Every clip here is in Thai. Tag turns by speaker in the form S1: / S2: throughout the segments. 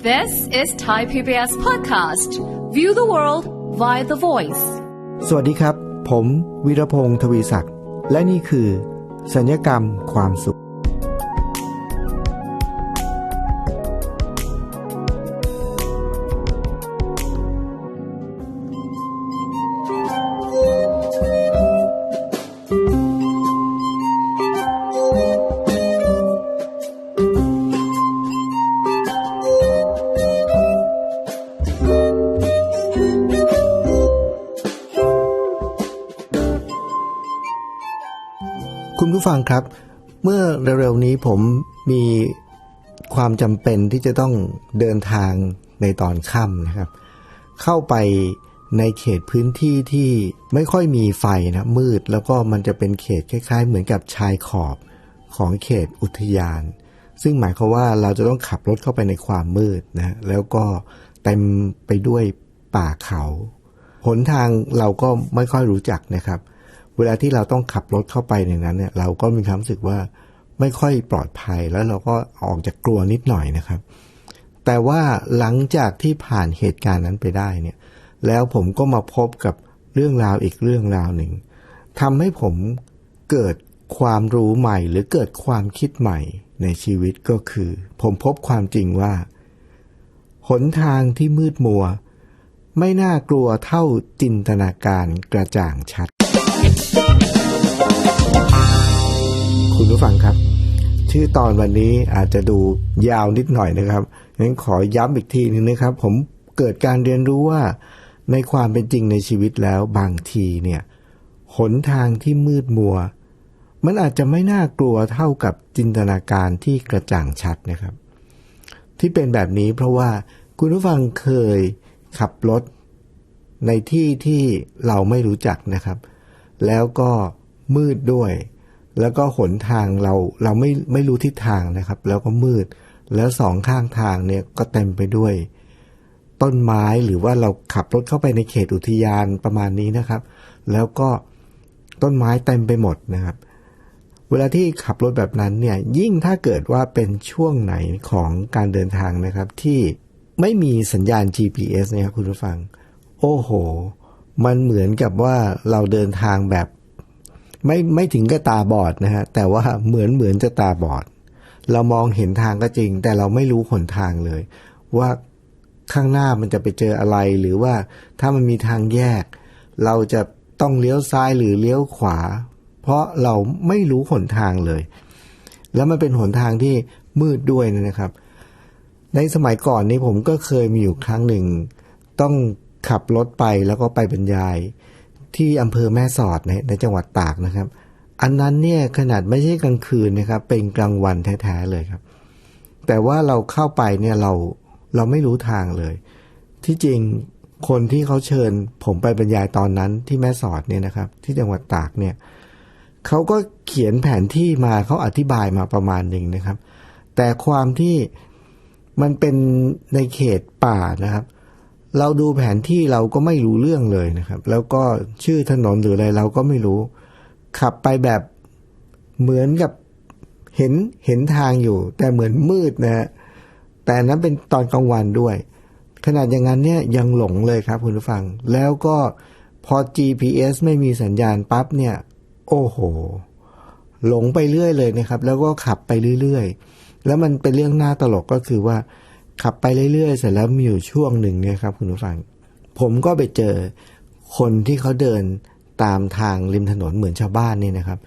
S1: This is Thai PBS podcast. View the world via the voice.
S2: สวัสดีครับ ผม วีรพงศ์ทวีศักดิ์ และนี่คือ สัญญกรรมความสุข ฟังครับ เมื่อเร็วๆนี้ผมมีความจำเป็นที่จะต้องเดินทางในตอนค่ำนะครับ เข้าไปในเขตพื้นที่ที่ไม่ค่อยมีไฟนะมืด แล้วก็มันจะเป็นเขตคล้าย ๆ เหมือนกับชายขอบของเขตอุทยาน ซึ่งหมายความว่าเราจะต้องขับรถเข้าไปในความมืดนะแล้วก็เต็มไปด้วยป่าเขา หนทางเราก็ไม่ค่อยรู้จักนะครับ เวลาที่เราต้องขับรถเข้าไปในนั้นเนี่ย เราก็มีความรู้สึกว่าไม่ค่อยปลอดภัยแล้วเราก็ออกจากกลัวนิดหน่อยนะครับ แต่ว่าหลังจากที่ผ่านเหตุการณ์นั้นไปได้เนี่ย แล้วผมก็มาพบกับเรื่องราวอีกเรื่องราวหนึ่งทำให้ผมเกิดความรู้ใหม่หรือเกิดความคิดใหม่ในชีวิตก็คือ ผมพบความจริงว่า หนทางที่มืดมัว ไม่น่ากลัวเท่าจินตนาการกระจ่างชัด ผู้ฟังครับ ชื่อตอนวันนี้อาจจะดูยาวนิดหน่อยนะครับงั้นขอย้ำอีกทีหนึงนะครับ ผมเกิดการเรียนรู้ว่า ในความเป็นจริงในชีวิตแล้วบางทีเนี่ยหนทางที่มืดมัว มันอาจจะไม่น่ากลัวเท่ากับจินตนาการที่กระจ่างชัดนะครับ ที่เป็นแบบนี้เพราะว่าคุณผู้ฟังเคยขับรถในที่ที่เราไม่รู้จักนะครับ แล้วก็มืดด้วย แล้วก็หนทางเราเราไม่ไม่รู้ทิศทางนะครับ แล้วก็มืด แล้วสองข้างทางเนี่ยก็เต็มไปด้วย ต้นไม้หรือว่าเราขับรถเข้าไปในเขตอุทยานประมาณนี้นะครับ แล้วก็ต้นไม้เต็มไปหมดนะครับ เวลาที่ขับรถแบบนั้นเนี่ยยิ่งถ้าเกิดว่าเป็นช่วงไหนของการเดินทางนะครับ ที่ไม่มีสัญญาณ GPS นะครับคุณผู้ฟัง โอ้โห มันเหมือนกับว่าเราเดินทางแบบ ไม่ไม่ถึงกับตาบอดนะฮะแต่ว่าเหมือนเหมือนจะตาบอด เรามองเห็นทางก็จริง แต่เราไม่รู้หนทางเลย ว่าข้างหน้ามันจะไปเจออะไรหรือว่าถ้ามันมีทางแยก เราจะต้องเลี้ยวซ้ายหรือเลี้ยวขวา เพราะเราไม่รู้หนทางเลย แล้วมันเป็นหนทางที่มืดด้วยนะครับ ในสมัยก่อนนี้ผมก็เคยมีอยู่ครั้งหนึ่ง ต้องขับรถไปแล้วก็ไปบรรยาย ที่อำเภอแม่สอดในในจังหวัดตากนะครับ อันนั้นเนี่ยขนาดไม่ใช่กลางคืนนะครับ เป็นกลางวันแท้ๆเลยครับ แต่ว่าเราเข้าไปเนี่ยเราเราไม่รู้ทางเลย ที่จริงคนที่เขาเชิญ ผมไปบรรยายตอนนั้นที่แม่สอดเนี่ยนะครับ ที่จังหวัดตากเนี่ยเขาก็เขียนแผนที่มาเขาอธิบายมาประมาณหนึ่งนะครับ แต่ความที่มันเป็นในเขตป่านะครับ เราดูแผนที่เราก็ไม่รู้เรื่องเลยนะครับ แล้วก็ชื่อถนนหรืออะไรเราก็ไม่รู้ ขับไปแบบเหมือนกับเห็นเห็นทางอยู่ แต่เหมือนมืดนะฮะแต่นั้นเป็นตอนกลางวันด้วย ขนาดอย่างนั้นเนี่ยยังหลงเลยครับคุณผู้ฟัง แล้วก็พอ GPS ไม่มีสัญญาณปั๊บเนี่ย โอ้โห หลงไปเรื่อยเลยนะครับ แล้วก็ขับไปเรื่อยๆ แล้วมันเป็นเรื่องน่าตลกก็คือว่า ขับไปเรื่อยๆ เสร็จแล้วมีอยู่ช่วงหนึ่งเนี่ยครับ คุณผู้ฟัง ผมก็ไปเจอคนที่เขาเดินตามทางริมถนนเหมือนชาวบ้านนี่นะครับ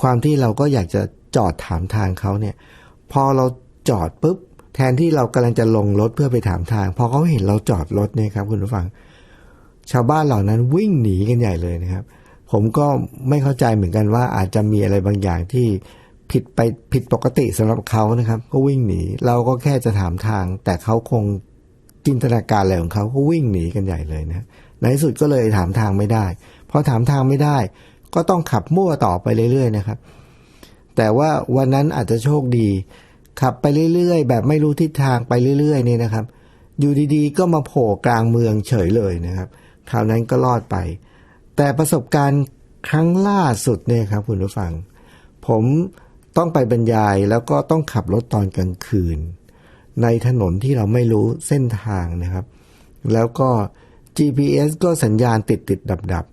S2: ความที่เราก็อยากจะจอดถามทางเขาเนี่ย พอเราจอดปุ๊บ แทนที่เรากำลังจะลงรถเพื่อไปถามทาง พอเขาเห็นเราจอดรถเนี่ยครับคุณผู้ฟัง ชาวบ้านเหล่านั้นวิ่งหนีกันใหญ่เลยนะครับ ผมก็ไม่เข้าใจเหมือนกันว่าอาจจะมีอะไรบางอย่างที่ ผิดไปผิดปกติสำหรับเขานะครับ ก็วิ่งหนี เราก็แค่จะถามทาง แต่เขาคงจินตนาการอะไรของเขาก็วิ่งหนีกันใหญ่เลยนะในที่สุดก็เลยถามทางไม่ได้พอถามทางไม่ได้ ก็ต้องขับมั่วต่อไปเรื่อยๆนะครับ แต่ว่าวันนั้นอาจจะโชคดี ขับไปเรื่อยๆ แบบไม่รู้ทิศทางไปเรื่อยๆนี่นะครับ อยู่ดีๆ ก็มาโผล่กลางเมืองเฉยเลยนะครับคราวนั้นก็รอดไป แต่ประสบการณ์ครั้งล่าสุดเนี่ยครับคุณผู้ฟัง ผม ต้องไปบรรยายแล้วก็ต้องขับรถตอนกลางคืน ในถนนที่เราไม่รู้เส้นทางนะครับ แล้วก็ GPS ก็สัญญาณติดติดดับดับ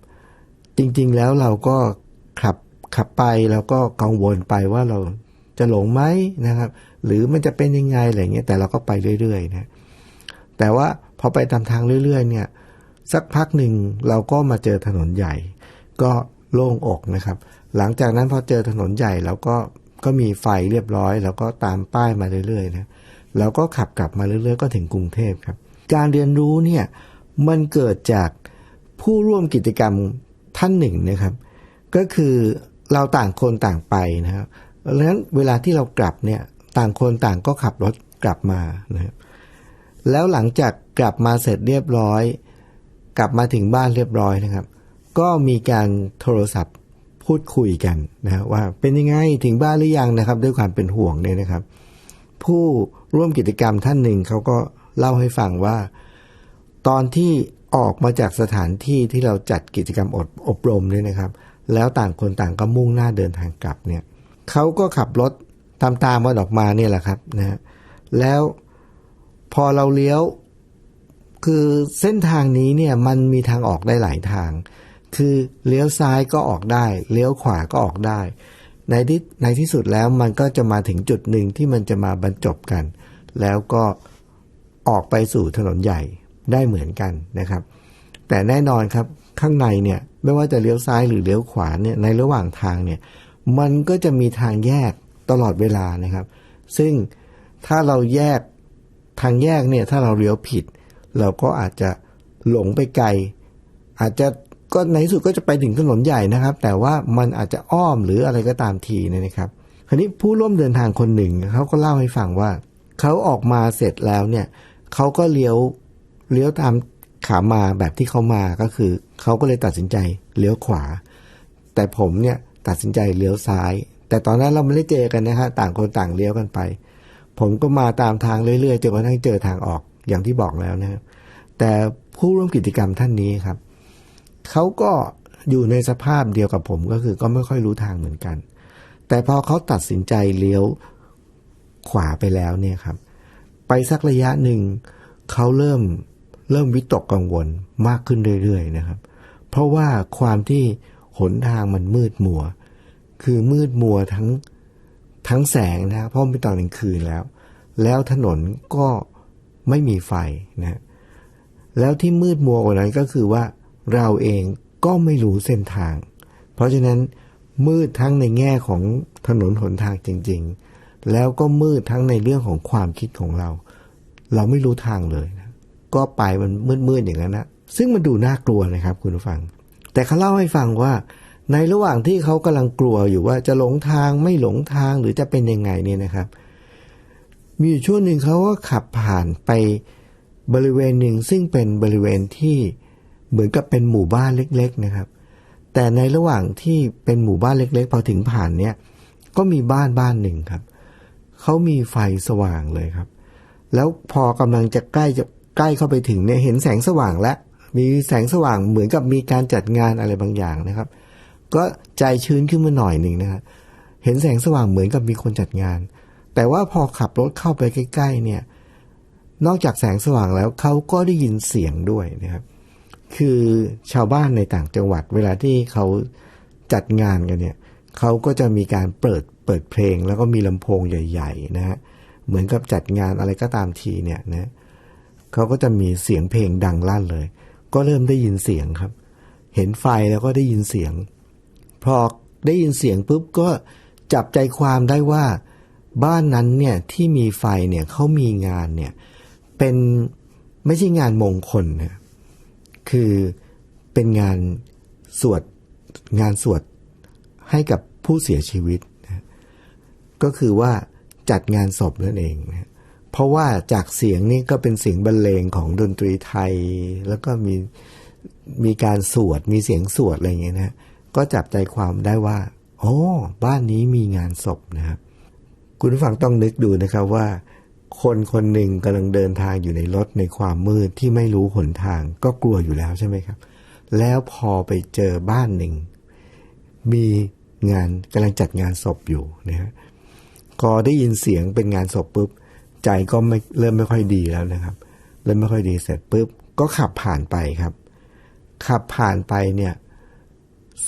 S2: จริงๆแล้วเราก็ขับขับไปแล้วก็กังวลไปว่าเราจะหลงไหมนะครับ หรือมันจะเป็นยังไงอะไรเงี้ยแต่เราก็ไปเรื่อยๆนะแต่ว่าพอไปตามทางเรื่อย ๆ เนี่ย สักพักหนึ่งเราก็มาเจอถนนใหญ่ ก็โล่งอกนะครับ หลังจากนั้นพอเจอถนนใหญ่แล้วก็ ก็มีไฟเรียบร้อย แล้วก็ตามป้ายมาเรื่อยๆนะแล้วก็ขับกลับมาเรื่อยๆ ก็ถึงกรุงเทพครับ การเรียนรู้เนี่ยมันเกิดจากผู้ร่วมกิจกรรมท่านหนึ่งนะครับ ก็คือเราต่างคนต่างไปนะครับเพราะฉะนั้นเวลาที่เรากลับเนี่ยต่างคนต่างก็ขับรถกลับมานะครับแล้วหลังจากกลับมาเสร็จเรียบร้อย กลับมาถึงบ้านเรียบร้อยนะครับ ก็มีการโทรศัพท์ พูดคุยกันนะว่าเป็นยังไงถึงบ้านหรือยังนะครับ ด้วยความเป็นห่วงเนี่ยนะครับ ผู้ร่วมกิจกรรมท่านหนึ่งเขาก็เล่าให้ฟังว่า ตอนที่ออกมาจากสถานที่ที่เราจัดกิจกรรมอบอบรมเนี่ยนะครับ แล้วต่างคนต่างก็มุ่งหน้าเดินทางกลับเนี่ยเขาก็ขับรถตามตามกันออกมาเนี่ยแหละครับนะฮะแล้วพอเราเลี้ยวคือเส้นทางนี้เนี่ยมันมีทางออกได้หลายทาง คือเลี้ยวซ้ายก็ออกได้ เลี้ยวขวาก็ออกได้ ในที่ในที่สุดแล้วมันก็จะมาถึงจุดหนึ่งที่มันจะมาบรรจบกัน แล้วก็ออกไปสู่ถนนใหญ่ได้เหมือนกันนะครับ แต่แน่นอนครับข้างในเนี่ยไม่ว่าจะเลี้ยวซ้ายหรือเลี้ยวขวาเนี่ยในระหว่างทางเนี่ยมันก็จะมีทางแยกตลอดเวลานะครับ ซึ่งถ้าเราแยกทางแยกเนี่ยถ้าเราเลี้ยวผิด เราก็อาจจะหลงไปไกล อาจจะ ก็ในที่สุดก็จะไปถึงถนนใหญ่นะครับ แต่ว่ามันอาจจะอ้อมหรืออะไรก็ตามทีนะครับ คราวนี้ผู้ร่วมเดินทางคนหนึ่งเขาก็เล่าให้ฟังว่าเขาออกมาเสร็จแล้วเนี่ยเขาก็เลี้ยวเลี้ยวตามขามาแบบที่เขามาก็คือเขาก็เลยตัดสินใจเลี้ยวขวา แต่ผมเนี่ยตัดสินใจเลี้ยวซ้าย แต่ตอนนั้นเราไม่ได้เจอกันนะฮะต่างคนต่างเลี้ยวกันไป ผมก็มาตามทางเรื่อยๆจนกระทั่งเจอทางออกอย่างที่บอกแล้วนะครับแต่ผู้ร่วมกิจกรรมท่านนี้ครับ เขาก็อยู่ในสภาพเดียวกับผมก็คือก็ไม่ค่อยรู้ทางเหมือนกัน แต่พอเขาตัดสินใจเลี้ยวขวาไปแล้วเนี่ยครับ ไปสักระยะหนึ่งเขาเริ่มเริ่มวิตกกังวลมากขึ้นเรื่อยๆนะครับ เพราะว่าความที่หนทางมันมืดมัว คือมืดมัวทั้งทั้งแสงนะเพราะเป็นตอนกลางคืนแล้ว แล้วถนนก็ไม่มีไฟนะแล้วที่มืดมัวกว่านั้นก็คือว่า เราเองก็ไม่รู้เส้นทาง เพราะฉะนั้นมืดทั้งในแง่ของถนนหนทางจริง ๆ แล้วก็มืดทั้งในเรื่องของความคิดของเรา เราไม่รู้ทางเลยนะก็ไปมันมืดๆอย่างนั้นนะซึ่งมันดูน่ากลัวนะครับคุณผู้ฟัง แต่เขาเล่าให้ฟังว่า ในระหว่างที่เขากำลังกลัวอยู่ว่าจะหลงทางไม่หลงทางหรือจะเป็นยังไงเนี่ยนะครับ มีอยู่ช่วงหนึ่งเขาก็ขับผ่านไปบริเวณหนึ่งซึ่งเป็นบริเวณที่ เหมือนกับเป็นหมู่บ้านเล็ก ๆนะครับ แต่ในระหว่างที่เป็นหมู่บ้านเล็ก ๆ พอถึงผ่านเนี่ยก็มีบ้านบ้านหนึ่งครับเขามีไฟสว่างเลยครับ แล้วพอกำลังจะใกล้จะใกล้เข้าไปถึงเนี่ยเห็นแสงสว่างและมีแสงสว่างเหมือนกับมีการจัดงานอะไรบางอย่างนะครับ ก็ใจชื้นขึ้นมาหน่อยหนึ่งนะครับเห็นแสงสว่างเหมือนกับมีคนจัดงาน แต่ว่าพอขับรถเข้าไปใกล้ ๆ เนี่ย นอกจากแสงสว่างแล้วเขาก็ได้ยินเสียงด้วยนะครับ คือชาวบ้านในต่างจังหวัด เวลาที่เขาจัดงานกันเนี่ยเขาก็จะมีการเปิดเปิดเพลง แล้วก็มีลำโพงใหญ่ ๆ นะฮะเหมือนกับจัดงานอะไรก็ตามทีเนี่ยนะเขาก็จะมีเสียงเพลงดังลั่นเลย ก็เริ่มได้ยินเสียงครับ เห็นไฟแล้วก็ได้ยินเสียง พอได้ยินเสียงปุ๊บก็จับใจความได้ว่าบ้านนั้นเนี่ยที่มีไฟเนี่ยเขามีงานเนี่ยเป็นไม่ใช่งานมงคลนะ คือเป็นงานสวดงานสวดให้กับผู้เสียชีวิตนะก็คือว่าจัดงานศพนั่นเองนะเพราะว่าจากเสียงนี่ก็เป็นเสียงบรรเลงของดนตรีไทย แล้วก็มีมีการสวดมีเสียงสวดอะไรอย่างเงี้ยนะก็จับใจความได้ว่าโอ้บ้านนี้มีงานศพนะครับ คุณผู้ฟังต้องนึกดูนะครับว่า คนคนหนึ่งกำลังเดินทางอยู่ในรถในความมืดที่ไม่รู้หนทางก็กลัวอยู่แล้วใช่ไหมครับ แล้วพอไปเจอบ้านหนึ่ง มีงานกำลังจัดงานศพอยู่นะฮะพอได้ยินเสียงเป็นงานศพปุ๊บ ใจก็ไม่เริ่มไม่ค่อยดีแล้วนะครับ เริ่มไม่ค่อยดีเสร็จปุ๊บ ก็ขับผ่านไปครับ ขับผ่านไปเนี่ย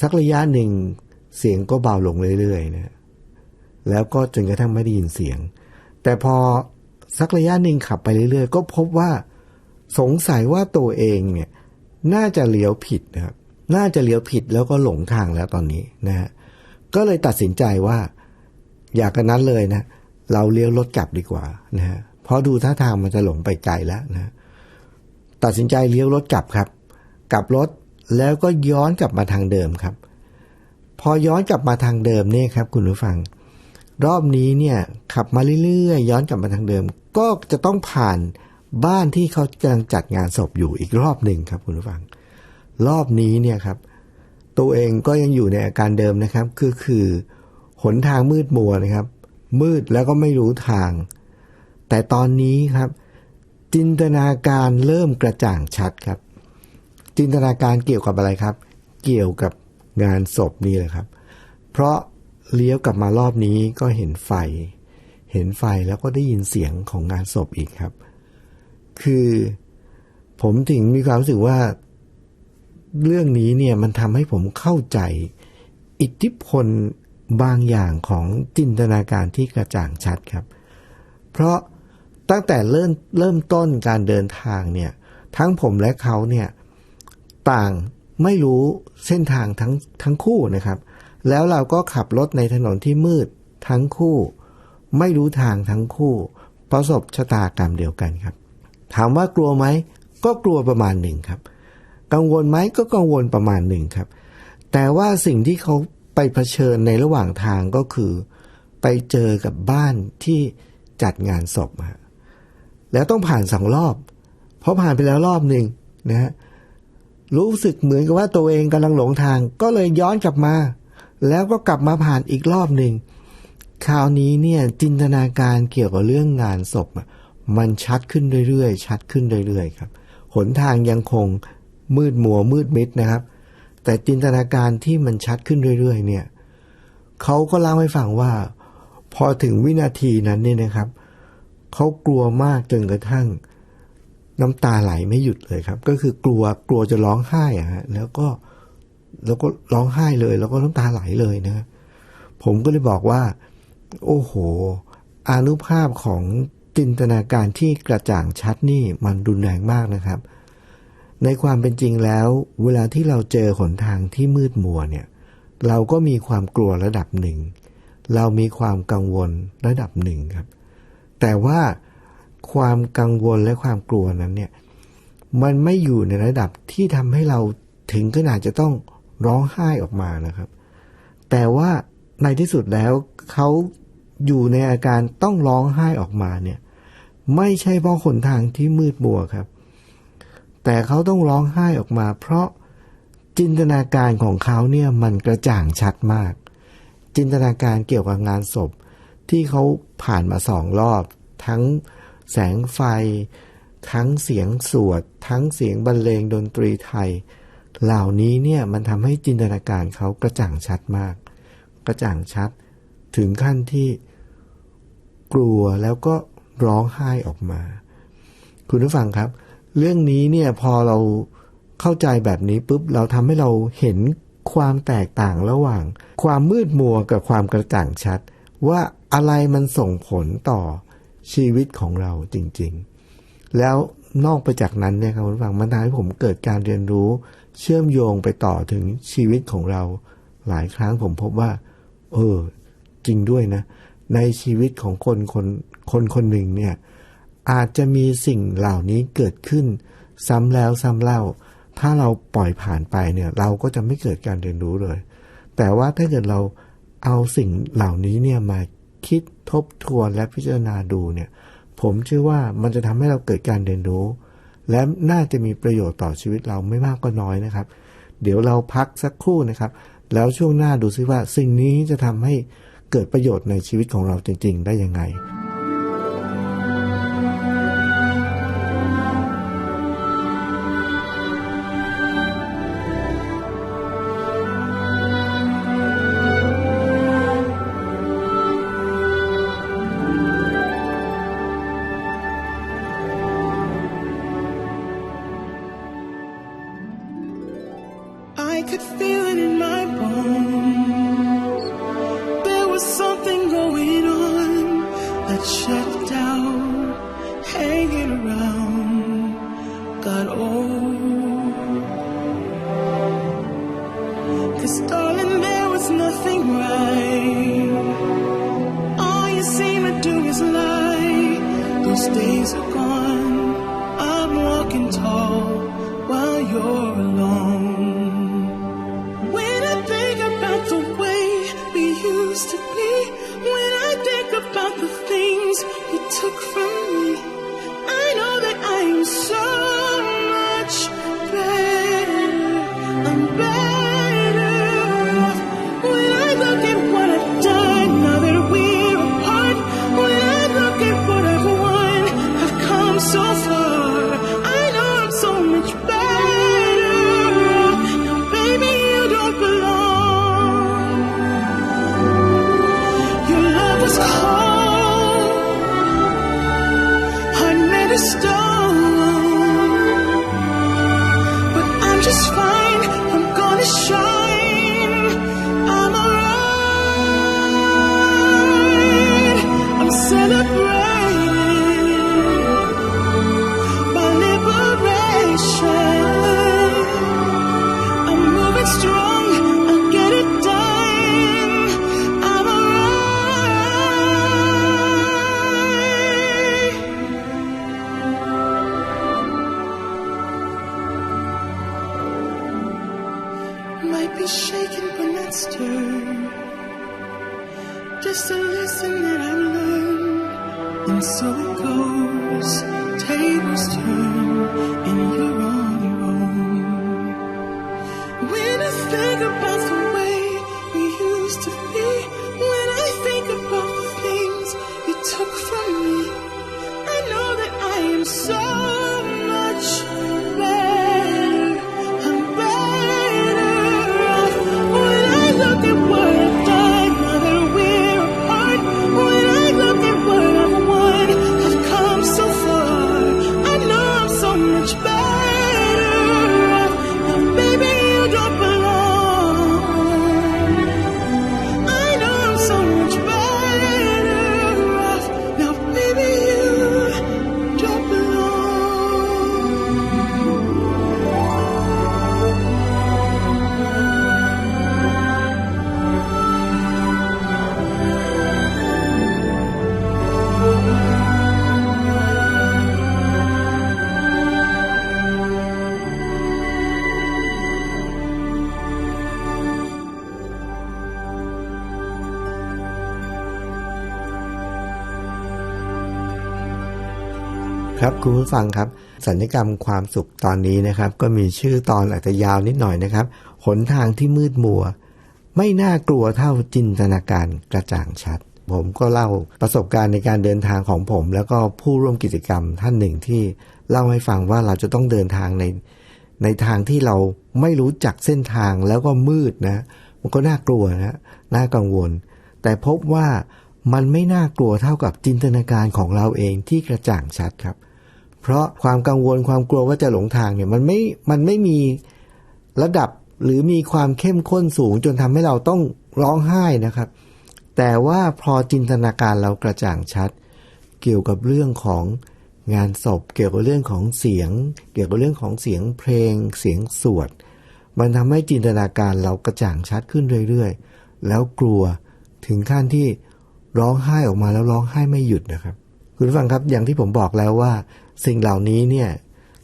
S2: สักระยะหนึ่งเสียงก็เบาลงเรื่อยๆนะแล้วก็จนกระทั่งไม่ได้ยินเสียง แต่พอ สักระยะหนึ่งขับไปเรื่อยๆ ก็พบว่าสงสัยว่าตัวเองเนี่ยน่าจะเลี้ยวผิดนะครับน่าจะเลี้ยวผิดแล้วก็หลงทางแล้วตอนนี้นะฮะก็เลยตัดสินใจว่า อยากกันนั้นเลยนะ เราเลี้ยวรถกลับดีกว่านะฮะเพราะดูท่าทางมันจะหลงไปไกลแล้วนะ ตัดสินใจเลี้ยวรถกลับครับ กลับรถแล้วก็ย้อนกลับมาทางเดิมครับ พอย้อนกลับมาทางเดิมเนี่ยครับ คุณผู้ฟัง รอบนี้เนี่ยขับมาเรื่อยๆ ย้อนกลับมาทางเดิม ก็จะต้องผ่านบ้านที่เขากำลังจัดงานศพอยู่อีกรอบหนึ่งครับคุณผู้ฟัง รอบนี้เนี่ยครับ ตัวเองก็ยังอยู่ในอาการเดิมนะครับ คือคือหนทางมืดมัวนะครับ มืดแล้วก็ไม่รู้ทาง แต่ตอนนี้ครับ จินตนาการเริ่มกระจ่างชัดครับ จินตนาการเกี่ยวกับอะไรครับ เกี่ยวกับงานศพนี่แหละครับ เพราะ เลี้ยวกลับมารอบนี้ก็เห็นไฟ เห็นไฟแล้วก็ได้ยินเสียงของงานศพอีกครับ คือผมถึงมีความรู้สึกว่า เรื่องนี้เนี่ยมันทำให้ผมเข้าใจ อิทธิพลบางอย่างของจินตนาการที่กระจ่างชัดครับ เพราะตั้งแต่เริ่มเริ่มต้นการเดินทางเนี่ย ทั้งผมและเขาเนี่ยต่างไม่รู้เส้นทางทั้งทั้งคู่นะครับ แล้วเราก็ขับรถในถนนที่มืดทั้งคู่ ไม่รู้ทางทั้งคู่ ประสบชะตากรรมเดียวกันครับ ถามว่ากลัวไหมก็กลัวประมาณหนึ่งครับ กังวลไหมก็กังวลประมาณหนึ่งครับ แต่ว่าสิ่งที่เขาไปเผชิญในระหว่างทางก็คือ ไปเจอกับบ้านที่จัดงานศพแล้วต้องผ่านสองรอบ เพราะผ่านไปแล้วรอบหนึ่งนะฮะรู้สึกเหมือนกับว่าตัวเองกำลังหลงทางก็เลยย้อนกลับมา แล้วก็กลับมาผ่านอีกรอบหนึ่ง คราวนี้เนี่ยจินตนาการเกี่ยวกับเรื่องงานศพมันชัดขึ้นเรื่อยๆ ชัดขึ้นเรื่อยๆครับ หนทางยังคงมืดมัวมืดมิดนะครับ แต่จินตนาการที่มันชัดขึ้นเรื่อยๆ เนี่ยเขาก็เล่าให้ฟังว่า พอถึงวินาทีนั้นเนี่ยนะครับเขากลัวมากจนกระทั่งน้ำตาไหลไม่หยุดเลยครับ ก็คือกลัวกลัวจะร้องไห้อะฮะแล้วก็ แล้วก็ร้องไห้เลย แล้วก็น้ำตาไหลเลยนะผมก็เลยบอกว่า โอ้โห อานุภาพของจินตนาการที่กระจ่างชัดนี่มันรุนแรงมากนะครับ ในความเป็นจริงแล้ว เวลาที่เราเจอหนทางที่มืดมัวเนี่ย เราก็มีความกลัวระดับหนึ่ง เรามีความกังวลระดับหนึ่งครับ แต่ว่าความกังวลและความกลัวนั้นเนี่ย มันไม่อยู่ในระดับที่ทำให้เราถึงขนาดจะต้อง ร้องไห้ออกมานะครับ แต่ว่าในที่สุดแล้วเขาอยู่ในอาการต้องร้องไห้ออกมาเนี่ย ไม่ใช่เพราะหนทางที่มืดมัวครับ แต่เขาต้องร้องไห้ออกมา เพราะจินตนาการของเขาเนี่ยมันกระจ่างชัดมาก จินตนาการเกี่ยวกับงานศพ ที่เขาผ่านมาสองรอบ ทั้งแสงไฟ ทั้งเสียงสวด ทั้งเสียงบรรเลงดนตรีไทย เหล่านี้เนี่ยมันทำให้จินตนาการเขากระจ่างชัดมาก กระจ่างชัด ถึงขั้นที่กลัวแล้วก็ร้องไห้ออกมา คุณผู้ฟังครับ เรื่องนี้เนี่ยพอเราเข้าใจแบบนี้ปุ๊บเราทำให้เราเห็นความแตกต่างระหว่าง ความมืดมัวกับความกระจ่างชัด ว่าอะไรมันส่งผลต่อชีวิตของเราจริง ๆ แล้วนอกไปจากนั้นเนี่ยครับคุณฟังมันทำให้ผมเกิดการเรียนรู้ เชื่อมโยงไปต่อถึงชีวิตของเรา หลายครั้งผมพบว่า เออ จริงด้วยนะ ในชีวิตของคนคนคนคนหนึ่งเนี่ย อาจจะมีสิ่งเหล่านี้เกิดขึ้น ซ้ำแล้วซ้ำเล่า ถ้าเราปล่อยผ่านไปเนี่ย เราก็จะไม่เกิดการเรียนรู้เลย แต่ว่าถ้าเกิดเราเอาสิ่งเหล่านี้เนี่ยมาคิดทบทวนและพิจารณาดูเนี่ย ผมเชื่อว่ามันจะทำให้เราเกิดการเรียนรู้ และน่าจะมีประโยชน์ต่อชีวิตเราไม่มากก็น้อยนะครับ เดี๋ยวเราพักสักครู่นะครับ แล้วช่วงหน้าดูซิว่าสิ่งนี้จะทำให้เกิดประโยชน์ในชีวิตของเราจริง ๆ ได้ยังไง
S3: alone.
S2: คุณผู้ฟังครับ สัญญกรรมความสุขตอนนี้นะครับ ก็มีชื่อตอนอาจจะยาวนิดหน่อยนะครับ หนทางที่มืดมัว ไม่น่ากลัวเท่าจินตนาการกระจ่างชัด ผมก็เล่าประสบการณ์ในการเดินทางของผม แล้วก็ผู้ร่วมกิจกรรมท่านหนึ่งที่เล่าให้ฟังว่าเราจะต้องเดินทางในในทางที่เราไม่รู้จักเส้นทางแล้วก็มืดนะ มันก็น่ากลัวนะน่ากังวล แต่พบว่ามันไม่น่ากลัวเท่ากับจินตนาการของเราเองที่กระจ่างชัดครับ เพราะความกังวลความกลัวว่าจะหลงทางเนี่ยมันไม่มันไม่มีระดับหรือมีความเข้มข้นสูงจนทำให้เราต้องร้องไห้นะครับ แต่ว่าพอจินตนาการเรากระจ่างชัด เกี่ยวกับเรื่องของงานศพ เกี่ยวกับเรื่องของเสียง เกี่ยวกับเรื่องของเสียงเพลง เสียงสวด มันทำให้จินตนาการเรากระจ่างชัดขึ้นเรื่อยๆ แล้วกลัวถึงขั้นที่ร้องไห้ออกมาแล้วร้องไห้ไม่หยุดนะครับ คุณฟังครับอย่างที่ผมบอกแล้วว่า สิ่งเหล่านี้เนี่ย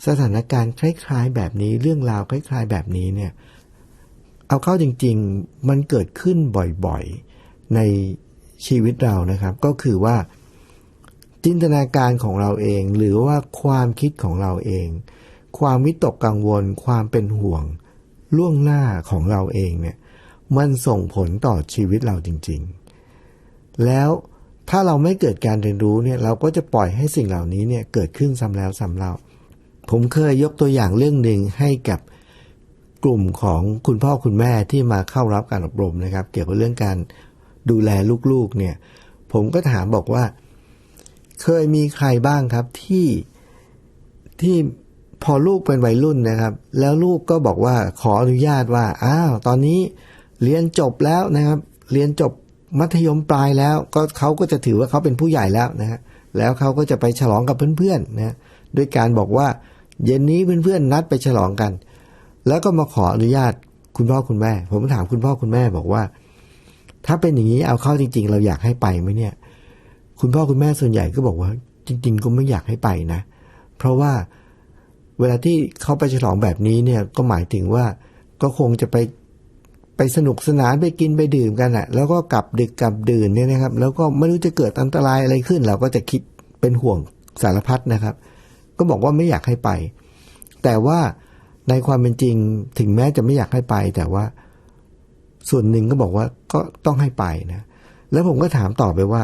S2: สถานการณ์คล้าย ๆ แบบนี้เรื่องราวคล้าย ๆ แบบนี้เนี่ยเอาเข้าจริง ๆ มันเกิดขึ้นบ่อยๆในชีวิตเรานะครับ ก็คือว่า จินตนาการของเราเอง หรือว่าความคิดของเราเอง ความวิตกกังวล ความเป็นห่วง ล่วงหน้าของเราเองเนี่ย มันส่งผลต่อชีวิตเราจริง ๆ แล้ว ถ้าเราไม่เกิดการเรียนรู้เนี่ยเราก็จะปล่อยให้สิ่งเหล่านี้เนี่ยเกิดขึ้นซ้ำแล้วซ้ำเล่าผมเคยยกตัวอย่างเรื่องหนึ่งให้กับกลุ่มของคุณพ่อคุณแม่ที่มาเข้ารับการอบรมนะครับ เกี่ยวกับเรื่องการดูแลลูกๆเนี่ย ผมก็ถามบอกว่า เคยมีใครบ้างครับที่ที่พอลูกเป็นวัยรุ่นนะครับ แล้วลูกก็บอกว่าขออนุญาตว่าอ้าวตอนนี้เรียนจบแล้วนะครับ เรียนจบ มัธยมปลายแล้วก็เขาก็จะถือว่าเขาเป็นผู้ใหญ่แล้วนะฮะแล้วเขาก็จะไปฉลองกับเพื่อนๆนะด้วยการบอกว่า เย็นนี้เพื่อนๆนัดไปฉลองกัน แล้วก็มาขออนุญาตคุณพ่อคุณแม่ ผมถามคุณพ่อคุณแม่บอกว่า ถ้าเป็นอย่างนี้เอาเข้าจริง ๆ เราอยากให้ไปไหมเนี่ย คุณพ่อคุณแม่ส่วนใหญ่ก็บอกว่า จริง ๆ ก็ไม่อยากให้ไปนะ เพราะว่าเวลาที่เขาไปฉลองแบบนี้เนี่ยก็หมายถึงว่าก็คงจะไป ไปสนุกสนานไปกินไปดื่มกันอะแล้วก็กลับดึกกลับดื่นเนี่ยนะครับ แล้วก็ไม่รู้จะเกิดอันตรายอะไรขึ้น เราก็จะคิดเป็นห่วงสารพัดนะครับ ก็บอกว่าไม่อยากให้ไป แต่ว่าในความเป็นจริงถึงแม้จะไม่อยากให้ไป แต่ว่า ส่วนหนึ่งก็บอกว่าก็ต้องให้ไปนะแล้วผมก็ถามต่อไปว่า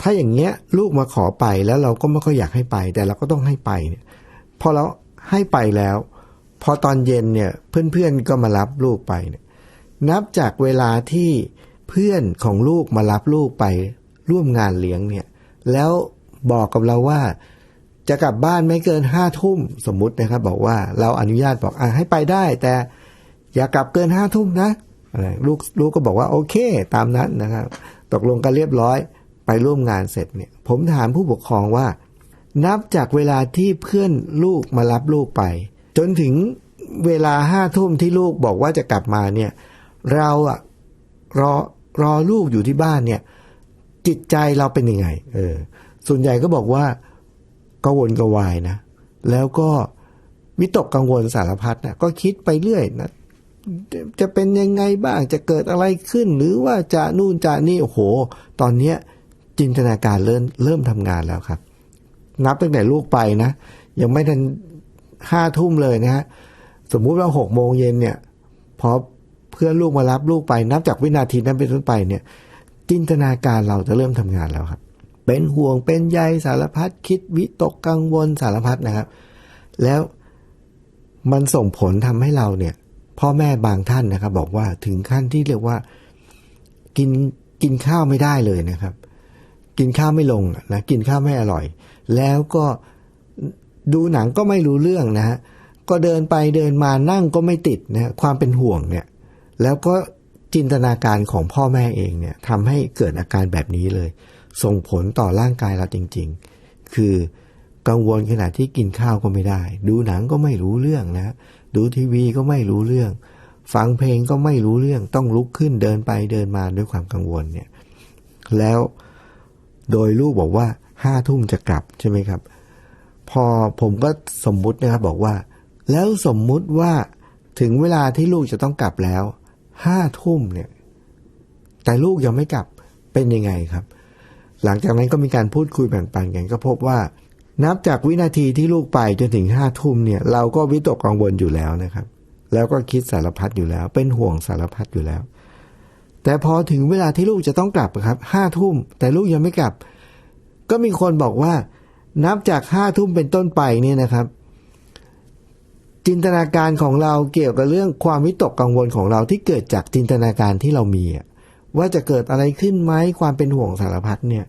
S2: ถ้าอย่างเงี้ย ลูกมาขอไปแล้วเราก็ไม่ค่อยอยากให้ไป แต่เราก็ต้องให้ไปเนี่ยพอเราให้ไปแล้ว พอตอนเย็นเนี่ย เพื่อนๆก็มารับลูกไปเนี่ย นับจากเวลาที่เพื่อนของลูกมารับลูกไปร่วมงานเลี้ยงเนี่ย แล้วบอกกับเราว่า จะกลับบ้านไม่เกินห้าทุ่มสมมุตินะครับ บอกว่าเราอนุญาตบอกอะให้ไปได้ แต่อย่ากลับเกินห้าทุ่มนะลูกลูกก็บอกว่าโอเค ตามนั้นนะครับ ตกลงกันเรียบร้อยไปร่วมงานเสร็จเนี่ย ผมถามผู้ปกครองว่า นับจากเวลาที่เพื่อนลูกมารับลูกไป จนถึงเวลาห้าทุ่มที่ลูกบอกว่าจะกลับมาเนี่ย เราอะรอรอลูกอยู่ที่บ้านเนี่ย จิตใจเราเป็นยังไง เออ ส่วนใหญ่ก็บอกว่ากังวลกระวายนะ แล้วก็วิตกกังวลสารพัดนะก็คิดไปเรื่อยนะจะเป็นยังไงบ้างจะเกิดอะไรขึ้น หรือว่าจะนู่นจะนี่โอ้โห ตอนเนี้ยจินตนาการเริ่มเริ่มทำงานแล้วครับ นับตั้งแต่ลูกไปนะ ยังไม่ทันห้าทุ่มเลยนะฮะสมมุติว่าหกโมงเย็นเนี่ยพอ พื่อนลูกมารับลูกไปนับจากวินาทีนั้นเป็นต้นไปเนี่ย จินตนาการเราจะเริ่มทำงานแล้วครับ เป็นห่วงเป็นใยสารพัดคิดวิตกกังวลสารพัดนะครับ แล้วมันส่งผลทำให้เราเนี่ย พ่อแม่บางท่านนะครับ บอกว่าถึงขั้นที่เรียกว่ากินกินข้าวไม่ได้เลยนะครับ กินข้าวไม่ลงนะกินข้าวไม่อร่อย แล้วก็ดูหนังก็ไม่รู้เรื่องนะฮะก็เดินไปเดินมานั่งก็ไม่ติดนะความเป็นห่วงเนี่ย แล้วก็จินตนาการของพ่อแม่เองเนี่ยทำให้เกิดอาการแบบนี้เลย ส่งผลต่อร่างกายเราจริง ๆ คือกังวลขณะที่กินข้าวก็ไม่ได้ ดูหนังก็ไม่รู้เรื่องนะ ดูทีวีก็ไม่รู้เรื่อง ฟังเพลงก็ไม่รู้เรื่อง ต้องลุกขึ้นเดินไปเดินมาด้วยความกังวลเนี่ย แล้วโดยลูกบอกว่าห้าทุ่มจะกลับใช่ไหมครับ พอผมก็สมมุตินะครับบอกว่า แล้วสมมุติว่าถึงเวลาที่ลูกจะต้องกลับแล้ว ห้าทุ่มเนี่ย แต่ลูกยังไม่กลับเป็นยังไงครับ หลังจากนั้นก็มีการพูดคุยแบ่งปันกันก็พบว่า นับจากวินาทีที่ลูกไปจนถึงห้าทุ่มเนี่ย เราก็วิตกกังวลอยู่แล้วนะครับ แล้วก็คิดสารพัดอยู่แล้ว เป็นห่วงสารพัดอยู่แล้ว แต่พอถึงเวลาที่ลูกจะต้องกลับครับห้าทุ่มแต่ลูกยังไม่กลับ ก็มีคนบอกว่า นับจากห้าทุ่มเป็นต้นไปเนี่ยนะครับ จินตนาการของเราเกี่ยวกับเรื่องความวิตกกังวลของเราที่เกิดจากจินตนาการที่เรามีว่าจะเกิดอะไรขึ้นไหมความเป็นห่วงสารพัดเนี่ย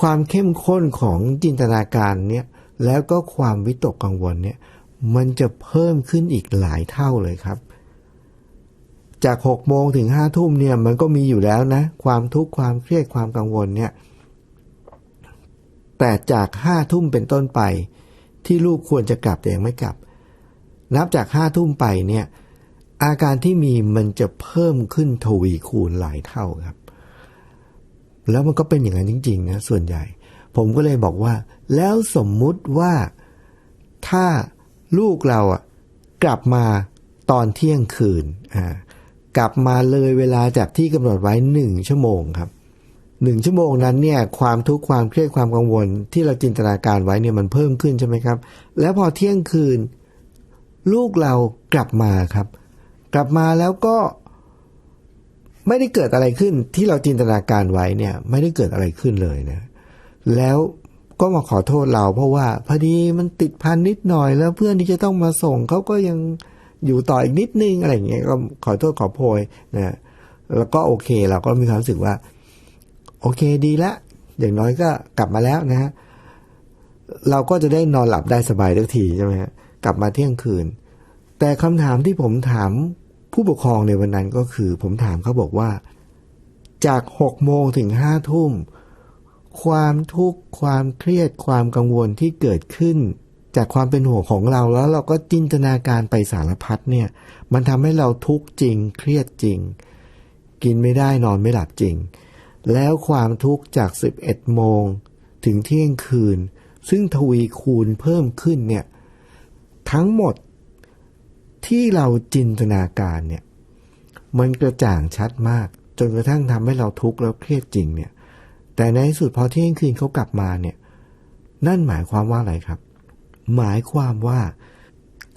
S2: ความเข้มข้นของจินตนาการเนี่ย แล้วก็ความวิตกกังวลเนี่ย มันจะเพิ่มขึ้นอีกหลายเท่าเลยครับ จากหกโมงถึงห้าทุ่มเนี่ย มันก็มีอยู่แล้วนะ ความทุกข์ความเครียดความกังวลเนี่ย แต่จากห้าทุ่มเป็นต้นไป ที่ลูกควรจะกลับแต่ยังไม่กลับ นับจากห้าทุ่มไปเนี่ย อาการที่มีมันจะเพิ่มขึ้นทวีคูณหลายเท่าครับ แล้วมันก็เป็นอย่างนั้นจริงๆนะส่วนใหญ่ ผมก็เลยบอกว่า แล้วสมมุติว่าถ้าลูกเราอะกลับมาตอนเที่ยงคืนอ่ากลับมาเลยเวลาจากที่กำหนดไว้หนึ่งชั่วโมงครับ หนึ่งชั่วโมงนั้นเนี่ยความทุกข์ความเครียดความกังวล ที่เราจินตนาการไว้เนี่ยมันเพิ่มขึ้นใช่ไหมครับ แล้วพอเที่ยงคืน ลูกเรากลับมาครับ กลับมาแล้วก็ไม่ได้เกิดอะไรขึ้นที่เราจินตนาการไว้เนี่ย ไม่ได้เกิดอะไรขึ้นเลยนะ แล้วก็มาขอโทษเรา เพราะว่าพอดีมันติดพันนิดหน่อยแล้วเพื่อนที่จะต้องมาส่งเขาก็ยังอยู่ต่ออีกนิดนึงอะไรอย่างเงี้ยก็ขอโทษขอโพยนะแล้วก็โอเคเราก็มีความรู้สึกว่า โอเคดีละ อย่างน้อยก็กลับมาแล้วนะฮะเราก็จะได้นอนหลับได้สบายทุกทีใช่ไหมฮะกลับมาเที่ยงคืน แต่คำถามที่ผมถามผู้ปกครองในวันนั้นก็คือ ผมถามเขาบอกว่า จากหกโมงถึงห้าทุ่ม ความทุกข์ความเครียดความกังวลที่เกิดขึ้น จากความเป็นห่วงของเราแล้วเราก็จินตนาการไปสารพัดเนี่ย มันทำให้เราทุกข์จริง เครียดจริง กินไม่ได้นอนไม่หลับจริง แล้วความทุกข์จาก 11 โมง ถึงเที่ยงคืน ซึ่งทวีคูณเพิ่มขึ้นเนี่ย ทั้งหมดที่เราจินตนาการเนี่ย มันกระจ่างชัดมาก จนกระทั่งทำให้เราทุกข์แล้วเครียดจริงเนี่ย แต่ในที่สุดพอเที่ยงคืนเขากลับมาเนี่ย นั่นหมายความว่าอะไรครับ หมายความว่า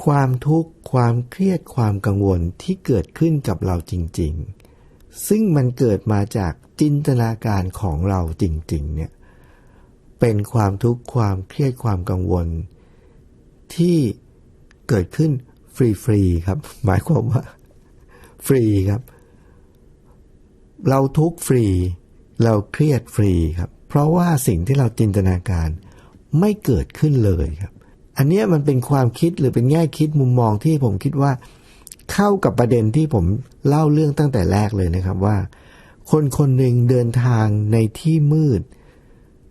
S2: ความทุกข์ ความเครียดความกังวลที่เกิดขึ้นกับเราจริง ๆ ซึ่งมันเกิดมาจากจินตนาการของเราจริง ๆ เนี่ย เป็นความทุกข์ความเครียดความกังวล ที่เกิดขึ้นฟรีๆครับ หมายความว่า ฟรีครับ เราทุกข์ฟรี เราเครียดฟรีครับ เพราะว่าสิ่งที่เราจินตนาการไม่เกิดขึ้นเลยครับ อันนี้มันเป็นความคิดหรือเป็นแง่คิดมุมมองที่ผมคิดว่า เข้ากับประเด็นที่ผมเล่าเรื่องตั้งแต่แรกเลยนะครับว่า คนคนหนึ่งเดินทางในที่มืด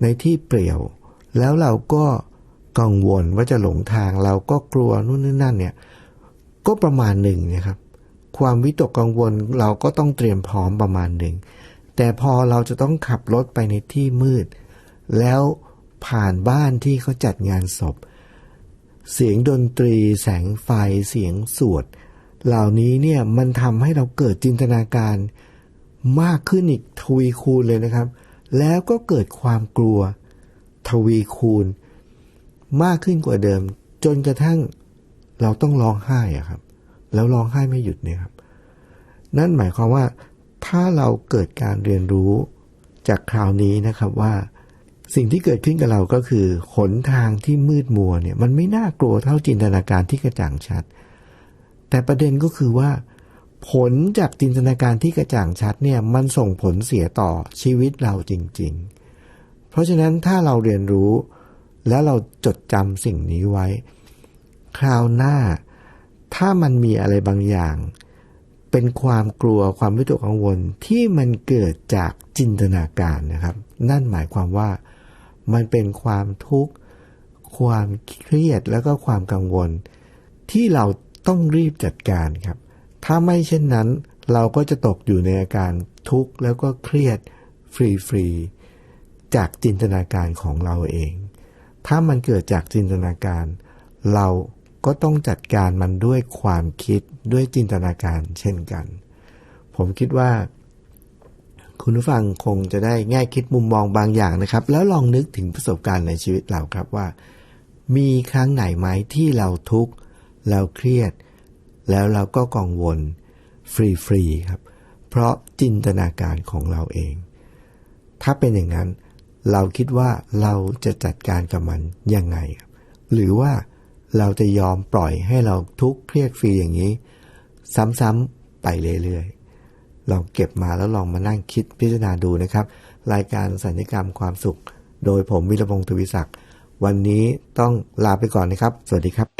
S2: ในที่เปลี่ยว แล้วเราก็กังวลว่าจะหลงทางเราก็กลัวนู่นนี่นั่นเนี่ย ก็ประมาณหนึ่งนะครับ ความวิตกกังวลเราก็ต้องเตรียมพร้อมประมาณหนึ่ง แต่พอเราจะต้องขับรถไปในที่มืด แล้วผ่านบ้านที่เขาจัดงานศพ เสียงดนตรี แสงไฟ เสียงสวด เหล่านี้เนี่ยมันทำให้เราเกิดจินตนาการมากขึ้นอีกทวีคูณเลยนะครับ แล้วก็เกิดความกลัวทวีคูณ มากขึ้นกว่าเดิม จนกระทั่งเราต้องร้องไห้อะครับ แล้วร้องไห้ไม่หยุดเนี่ยครับ นั่นหมายความว่า ถ้าเราเกิดการเรียนรู้จากคราวนี้นะครับว่า สิ่งที่เกิดขึ้นกับเราก็คือหนทางที่มืดมัวเนี่ย มันไม่น่ากลัวเท่าจินตนาการที่กระจ่างชัด แต่ประเด็นก็คือว่า ผลจากจินตนาการที่กระจ่างชัดเนี่ยมันส่งผลเสียต่อชีวิตเราจริง ๆ เพราะฉะนั้นถ้าเราเรียนรู้แล้วเราจดจำสิ่งนี้ไว้ คราวหน้า ถ้ามันมีอะไรบางอย่าง เป็นความกลัวความวิตกกังวลที่มันเกิดจากจินตนาการนะครับ นั่นหมายความว่ามันเป็นความทุกข์ ความเครียดแล้วก็ความกังวล ที่เรา ต้องรีบจัดการครับ ถ้าไม่เช่นนั้น เราก็จะตกอยู่ในอาการทุกข์แล้วก็เครียดฟรีๆจากจินตนาการของเราเอง ถ้ามันเกิดจากจินตนาการ เราก็ต้องจัดการมันด้วยความคิดด้วยจินตนาการเช่นกัน ผมคิดว่า คุณผู้ฟังคงจะได้แง่คิดมุมมองบางอย่างนะครับ แล้วลองนึกถึงประสบการณ์ในชีวิตเราครับว่า มีครั้งไหนไหมที่เราทุกข์ เราเครียด แล้วเราก็กังวลฟรีๆครับ เพราะจินตนาการของเราเอง ถ้าเป็นอย่างนั้น เราคิดว่าเราจะจัดการกับมันยังไง หรือว่าเราจะยอมปล่อยให้เราทุกข์เครียดฟรีอย่างนี้ ซ้ำๆไปเรื่อยๆลองเก็บมาแล้วลองมานั่งคิดพิจารณาดูนะครับ รายการสัญญกรรมความสุข โดยผมวิรพงศ์ทวิศักดิ์วันนี้ต้องลาไปก่อนนะครับ สวัสดีครับ